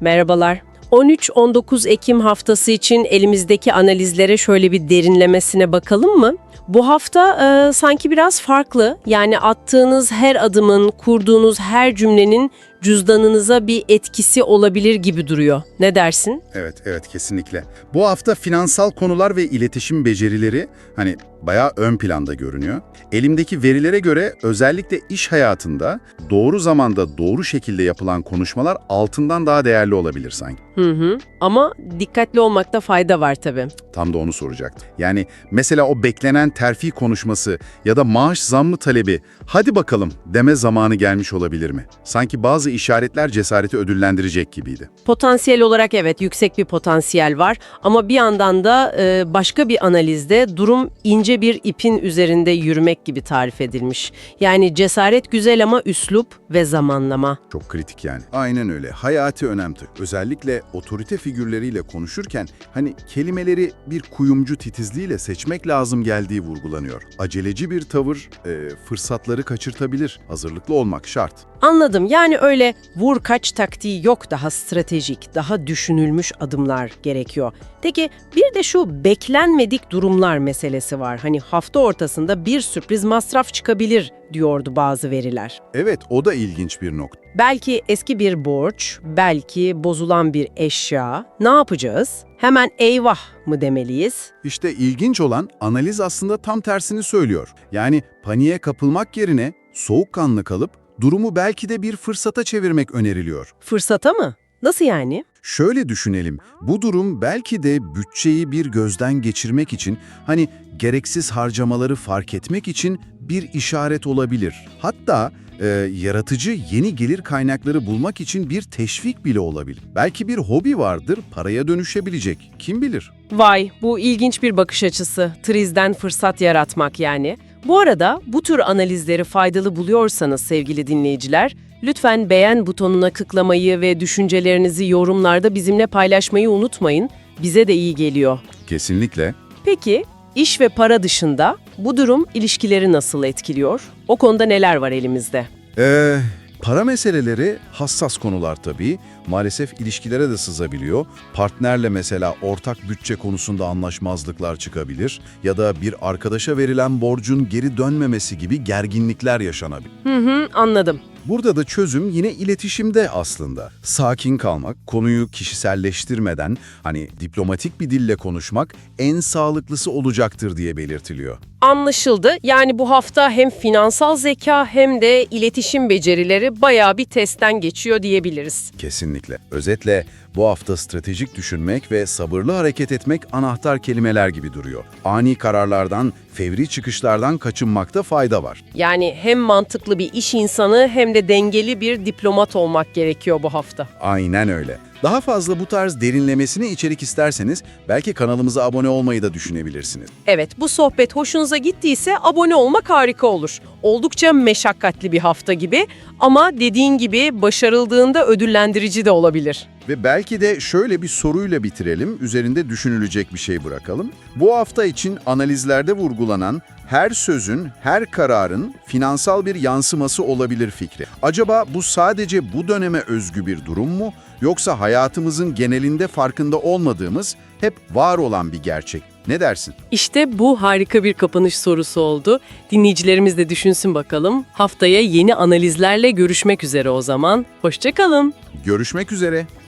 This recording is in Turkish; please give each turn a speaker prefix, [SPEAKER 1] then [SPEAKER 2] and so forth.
[SPEAKER 1] Merhabalar. 13-19 Ekim haftası için elimizdeki analizlere şöyle bir derinlemesine bakalım mı? Bu hafta e, sanki biraz farklı. Yani attığınız her adımın, kurduğunuz her cümlenin cüzdanınıza bir etkisi olabilir gibi duruyor. Ne dersin?
[SPEAKER 2] Evet, evet kesinlikle. Bu hafta finansal konular ve iletişim becerileri hani bayağı ön planda görünüyor. Elimdeki verilere göre özellikle iş hayatında doğru zamanda doğru şekilde yapılan konuşmalar altından daha değerli olabilir sanki.
[SPEAKER 1] Hı hı. Ama dikkatli olmakta fayda var tabii.
[SPEAKER 2] Tam da onu soracaktım. Yani mesela o beklenen terfi konuşması ya da maaş zammı talebi hadi bakalım deme zamanı gelmiş olabilir mi? Sanki bazı işaretler cesareti ödüllendirecek gibiydi.
[SPEAKER 1] Potansiyel olarak evet yüksek bir potansiyel var ama bir yandan da e, başka bir analizde durum ince bir ipin üzerinde yürümek gibi tarif edilmiş. Yani cesaret güzel ama üslup ve zamanlama.
[SPEAKER 2] Çok kritik yani. Aynen öyle. Hayati önemli. Özellikle otorite figürleriyle konuşurken hani kelimeleri bir kuyumcu titizliğiyle seçmek lazım geldiği vurgulanıyor. Aceleci bir tavır e, fırsatları kaçırtabilir. Hazırlıklı olmak şart.
[SPEAKER 1] Anladım. Yani öyle vur kaç taktiği yok daha stratejik, daha düşünülmüş adımlar gerekiyor. Peki bir de şu beklenmedik durumlar meselesi var. Hani hafta ortasında bir sürpriz masraf çıkabilir diyordu bazı veriler.
[SPEAKER 2] Evet o da ilginç bir nokta.
[SPEAKER 1] Belki eski bir borç, belki bozulan bir eşya. Ne yapacağız? Hemen eyvah mı demeliyiz?
[SPEAKER 2] İşte ilginç olan analiz aslında tam tersini söylüyor. Yani paniğe kapılmak yerine soğukkanlı kalıp durumu belki de bir fırsata çevirmek öneriliyor.
[SPEAKER 1] Fırsata mı? Nasıl yani?
[SPEAKER 2] Şöyle düşünelim, bu durum belki de bütçeyi bir gözden geçirmek için, hani gereksiz harcamaları fark etmek için bir işaret olabilir. Hatta e, yaratıcı yeni gelir kaynakları bulmak için bir teşvik bile olabilir. Belki bir hobi vardır, paraya dönüşebilecek, kim bilir?
[SPEAKER 1] Vay, bu ilginç bir bakış açısı. Trizden fırsat yaratmak yani. Bu arada bu tür analizleri faydalı buluyorsanız sevgili dinleyiciler, lütfen beğen butonuna tıklamayı ve düşüncelerinizi yorumlarda bizimle paylaşmayı unutmayın. Bize de iyi geliyor.
[SPEAKER 2] Kesinlikle.
[SPEAKER 1] Peki, iş ve para dışında bu durum ilişkileri nasıl etkiliyor? O konuda neler var elimizde?
[SPEAKER 2] Ee, para meseleleri hassas konular tabii. Maalesef ilişkilere de sızabiliyor. Partnerle mesela ortak bütçe konusunda anlaşmazlıklar çıkabilir ya da bir arkadaşa verilen borcun geri dönmemesi gibi gerginlikler yaşanabilir.
[SPEAKER 1] Hı hı, anladım.
[SPEAKER 2] Burada da çözüm yine iletişimde aslında. Sakin kalmak, konuyu kişiselleştirmeden hani diplomatik bir dille konuşmak en sağlıklısı olacaktır diye belirtiliyor.
[SPEAKER 1] Anlaşıldı. Yani bu hafta hem finansal zeka hem de iletişim becerileri bayağı bir testten geçiyor diyebiliriz.
[SPEAKER 2] Kesinlikle. Özetle bu hafta stratejik düşünmek ve sabırlı hareket etmek anahtar kelimeler gibi duruyor. Ani kararlardan, fevri çıkışlardan kaçınmakta fayda var.
[SPEAKER 1] Yani hem mantıklı bir iş insanı hem de dengeli bir diplomat olmak gerekiyor bu hafta.
[SPEAKER 2] Aynen öyle. Daha fazla bu tarz derinlemesine içerik isterseniz belki kanalımıza abone olmayı da düşünebilirsiniz.
[SPEAKER 1] Evet, bu sohbet hoşunuza gittiyse abone olmak harika olur. Oldukça meşakkatli bir hafta gibi ama dediğin gibi başarıldığında ödüllendirici de olabilir.
[SPEAKER 2] Ve belki de şöyle bir soruyla bitirelim, üzerinde düşünülecek bir şey bırakalım. Bu hafta için analizlerde vurgulanan her sözün, her kararın finansal bir yansıması olabilir fikri. Acaba bu sadece bu döneme özgü bir durum mu? Yoksa hayatımızın genelinde farkında olmadığımız, hep var olan bir gerçek. Ne dersin?
[SPEAKER 1] İşte bu harika bir kapanış sorusu oldu. Dinleyicilerimiz de düşünsün bakalım. Haftaya yeni analizlerle görüşmek üzere o zaman. Hoşçakalın.
[SPEAKER 2] Görüşmek üzere.